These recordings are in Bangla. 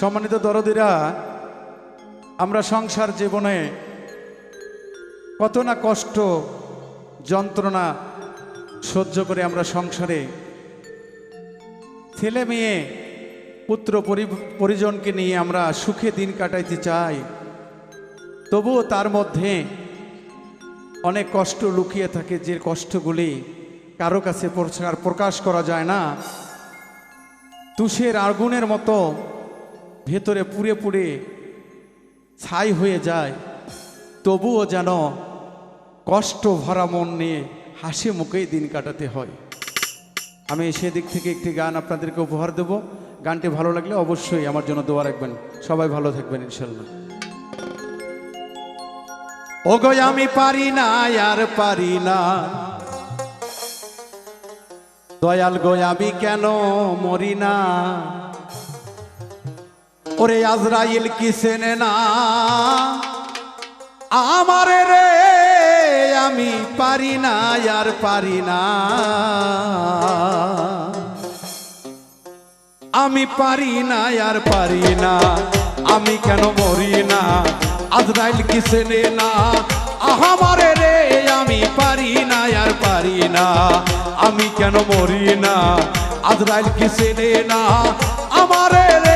সম্মানিত দরদিরা, আমরা সংসার জীবনে কত না কষ্ট, যন্ত্রণা সহ্য করে আমরা সংসারে ছেলে মেয়ে, পুত্র পরি- পরিজনকে নিয়ে আমরা সুখে দিন কাটাইতে চাই। তবুও তার মধ্যে অনেক কষ্ট লুকিয়ে থাকে যে কষ্টগুলি কারও কাছে প্রকাশ করা যায় না। তুষের আগুনের মতো ভেতরে পুড়ে পুড়ে ছাই হয়ে যায়, তবুও যেন কষ্ট ভরা মন নিয়ে হাসি মুখেই দিন কাটাতে হয়। আমি সেদিক থেকে একটি গান আপনাদেরকে উপহার দেব। গানটি ভালো লাগলে অবশ্যই আমার জন্য দোয়া রাখবেন। সবাই ভালো থাকবেন ইনশাল্লাহ ওগো, আমি পারি না, আর পারি না। দয়াল গো, আমি কেন মরি না? ওরে আজরাইল কি চেনে না? আমার রে, আমি পারি না, আর পারি না। আমি পারি না, আর পারি না। আমি কেন মরি না? আজরাইল কি চেনে না? আমারে রে, আমি পারি না, আর পারি না। আমি কেন মরি না? আজরাইল কি না? আমারে রে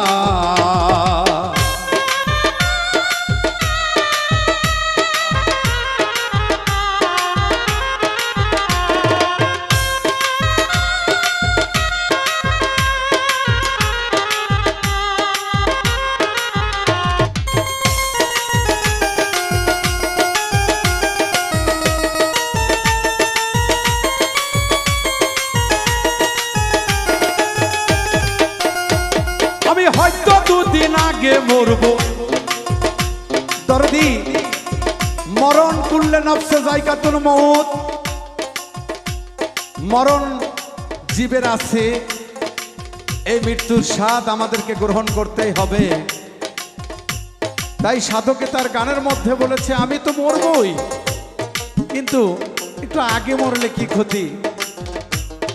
দরদি। মরণ করলে নফসে জায়গাতুল মৌত মরণ জীবের আছে। এই মৃত্যুর স্বাদ আমাদেরকে গ্রহণ করতেই হবে। তাই সাধকে তার গানের মধ্যে বলেছে, আমি তো মরবই। কিন্তু একটু আগে মরলে কি ক্ষতি?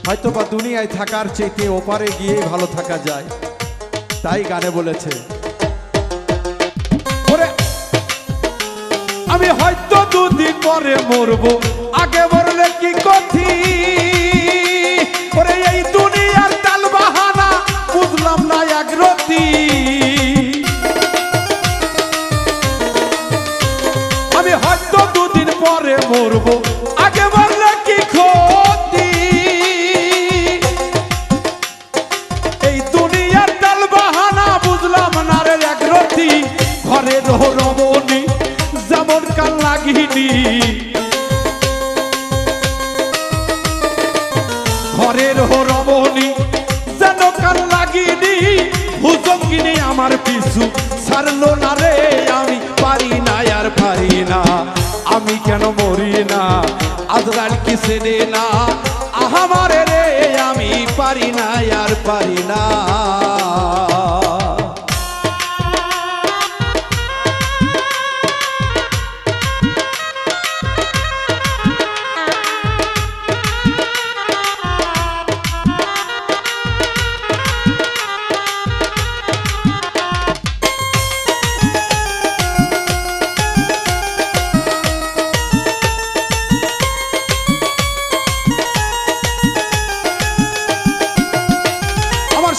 হয়তো বা দুনিয়ায় থাকার চেয়ে ওপারে গিয়ে ভালো থাকা যায়। তাই গানে বলেছে আমি হয়তো দুদিন পরে মরবো। আগে মরলে কি কথি ওরে, এই দুনিয়ার তাল বাহানা বুঝলাম না এক আমি হয়তো দুদিন পরে মরবো। আগে মরলে কি ক্ষতি? এই দুনিয়ার ডাল বাহানা বুঝলাম না রে এক ঘরে যেমন কাল লাগিনি ঘরের রমণী যেন কাল লাগিনি হুজঙ্গিনী আমার পিছু ছাড়লো না রে, আমি পারি না, আর পারি না। আমি কেন মরি না? আজরাল কি চেনে না? আহামারে রে, আমি পারি না, আর পারি না।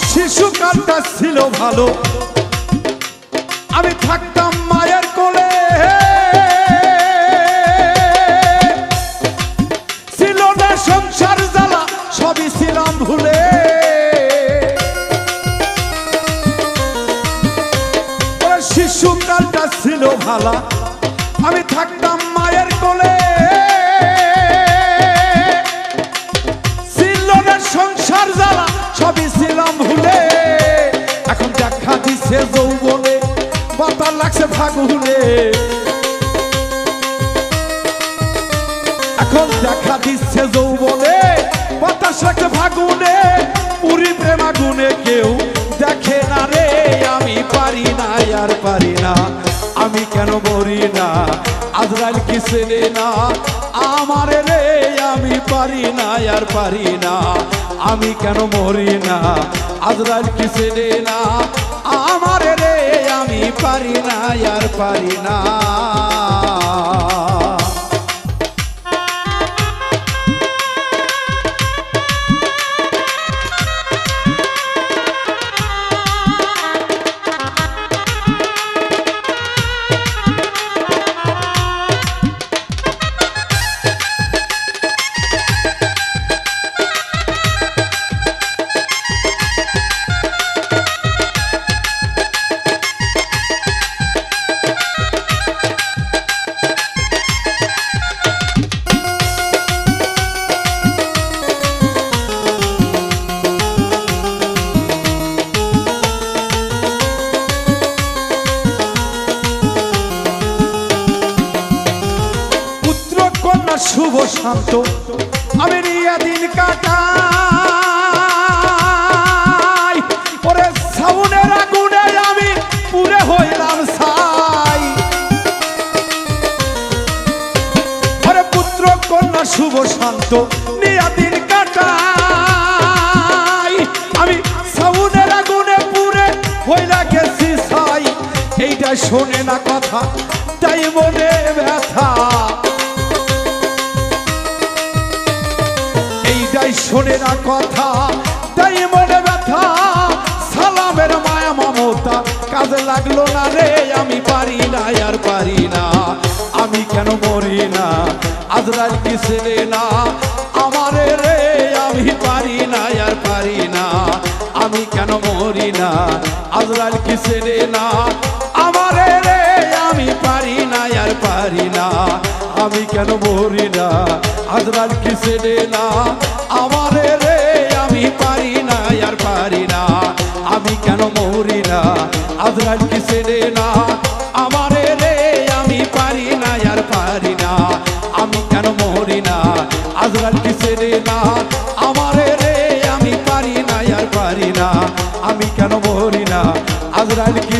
শিশুকালটা ছিল ভালো। আমি থাকতাম মায়ের কোলে। ছিল না সংসার জ্বালা, সবই ছিলাম ভুলে। শিশুকালটা ছিল ভালো, আমি থাকতাম মায়ের কোলে। ছিল না সংসার জ্বালা, সবই দিচ্ছে যৌবনে, বাতার লাগছে ফাগুনে। এখন দেখা দিচ্ছে যৌবনে বাতাস লাগছে ফাগুনে, পুরী প্রেমা গুনে কেউ দেখে না রে। আমি পারি না, আর পারি না, আমি কেন মরি না? আজরাইল কি চেনে না? আমার রে, আমি পারি পারি না, আর পারি না, আমি কেন মরি না? আজরাইল কি চেনে না? আমার রে আমি পারি না আর পারি না। শান্ত। আমি নিয়ে দিন কাটাই পুরে হইলাম সাই ওরে পুত্র কন্যা শুভ শান্ত নিয়ে দিন কাটাই। আমি সাউনের আগুনে পুরে হইলা গেছি সাই এইটা শোনে না কথা, তাই মনে ব্যথা। এইটাই শোনে না কথা, তাই মনে ব্যথা। সালামের মায়া মমতা, কাজে লাগল না রে, আমি পারি না, আর পারি না। আমি কেন মরি না? আজরাল কি ছেলে না? আমারে রে, আমি পারি না, আর পারি না। আমি কেন মরি না? আজরাল কি ছেলে না? আমারে রে, আমি পারি না, আর পারি না। আমি কেন মরি না? আজরাল কি ছেলে না? আমারে রে, আমি পারি না, আর পারি না। আমি কেন মরি না? আজরাল কি ছেলে না? আমারে রে, আমি পারি না, আর পারি না। আমি কেন মরি না? আজরাল কি ছেলে না? আমারে রে, আমি পারি না, আর পারি না। আমি কেন মরি না? আজরাল কি